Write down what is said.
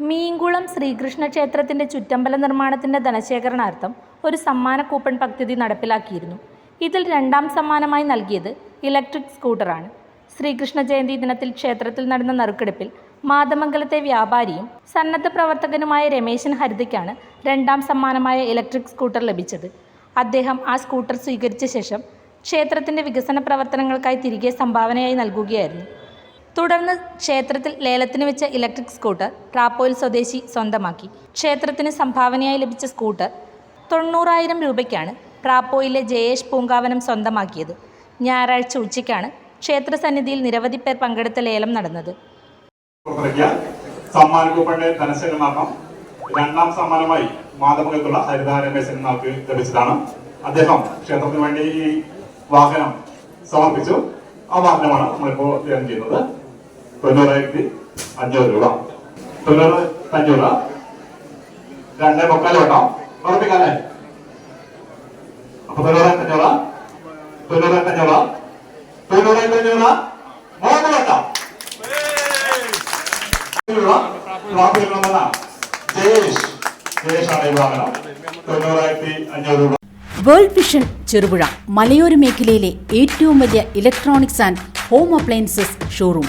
മീങ്കുളം ശ്രീകൃഷ്ണ ക്ഷേത്രത്തിന്റെ ചുറ്റമ്പല നിർമ്മാണത്തിന്റെ ധനശേഖരണാർത്ഥം ഒരു സമ്മാന കൂപ്പൺ പദ്ധതി നടപ്പിലാക്കിയിരുന്നു. ഇതിൽ രണ്ടാം സമ്മാനമായി നൽകിയത് ഇലക്ട്രിക് സ്കൂട്ടറാണ്. ശ്രീകൃഷ്ണ ജയന്തി ദിനത്തിൽ ക്ഷേത്രത്തിൽ നടന്ന നറുക്കെടുപ്പിൽ മാതമംഗലത്തെ വ്യാപാരിയും സന്നദ്ധ പ്രവർത്തകനുമായ രമേശൻ ഹരിതയ്ക്കാണ് രണ്ടാം സമ്മാനമായ ഇലക്ട്രിക് സ്കൂട്ടർ ലഭിച്ചത്. അദ്ദേഹം ആ സ്കൂട്ടർ സ്വീകരിച്ച ശേഷം ക്ഷേത്രത്തിന്റെ വികസന പ്രവർത്തനങ്ങൾക്കായി തിരികെ സംഭാവനയായി നൽകുകയായിരുന്നു. തുടർന്ന് ക്ഷേത്രത്തിൽ ലേലത്തിന് വെച്ച ഇലക്ട്രിക് സ്കൂട്ടർ ട്രാപ്പോയിൽ സ്വദേശി സ്വന്തമാക്കി. ക്ഷേത്രത്തിന് സംഭാവനയായി ലഭിച്ച സ്കൂട്ടർ തൊണ്ണൂറായിരം രൂപയ്ക്കാണ് ട്രാപ്പോയിലെ ജയേഷ് പൂങ്കാവനം സ്വന്തമാക്കിയത്. ഞായറാഴ്ച ഉച്ചയ്ക്കാണ് ക്ഷേത്രസന്നിധിയിൽ നിരവധി പേർ പങ്കെടുത്ത ലേലം നടന്നത്. സമ്മാന കൂപ്പണിന്റെ ധനശേഖരണാർത്ഥം രണ്ടാം സമ്മാനമായി മാതമംഗലത്തുള്ള ഹരിത ലഭിച്ചതാണ്. അദ്ദേഹം ക്ഷേത്രത്തിന് വേണ്ടി ഈ വാഹനം സമർപ്പിച്ചു. ആ വാഹനമാണ് നമ്മളിപ്പോൾ ലേലം ചെയ്യുന്നത്. തൊണ്ണൂറായിരത്തി അഞ്ഞൂറ് രൂപ. തൊണ്ണൂറ് അഞ്ഞൂറ്. രണ്ടേ മുക്കാൽ വട്ടം. ഉറപ്പിക്കാല്ലേ? അപ്പൊ തൊണ്ണൂറായിരത്തി അഞ്ഞൂറ്. തൊണ്ണൂറായിരത്തി അഞ്ഞൂറ്. തൊണ്ണൂറായിരത്തി അഞ്ഞൂറ്. മൂന്ന് വട്ടം. വേൾഡ് വിഷൻ ചെറുപുഴ മലയോര മേഖലയിലെ ഏറ്റവും വലിയ electronics and home appliances showroom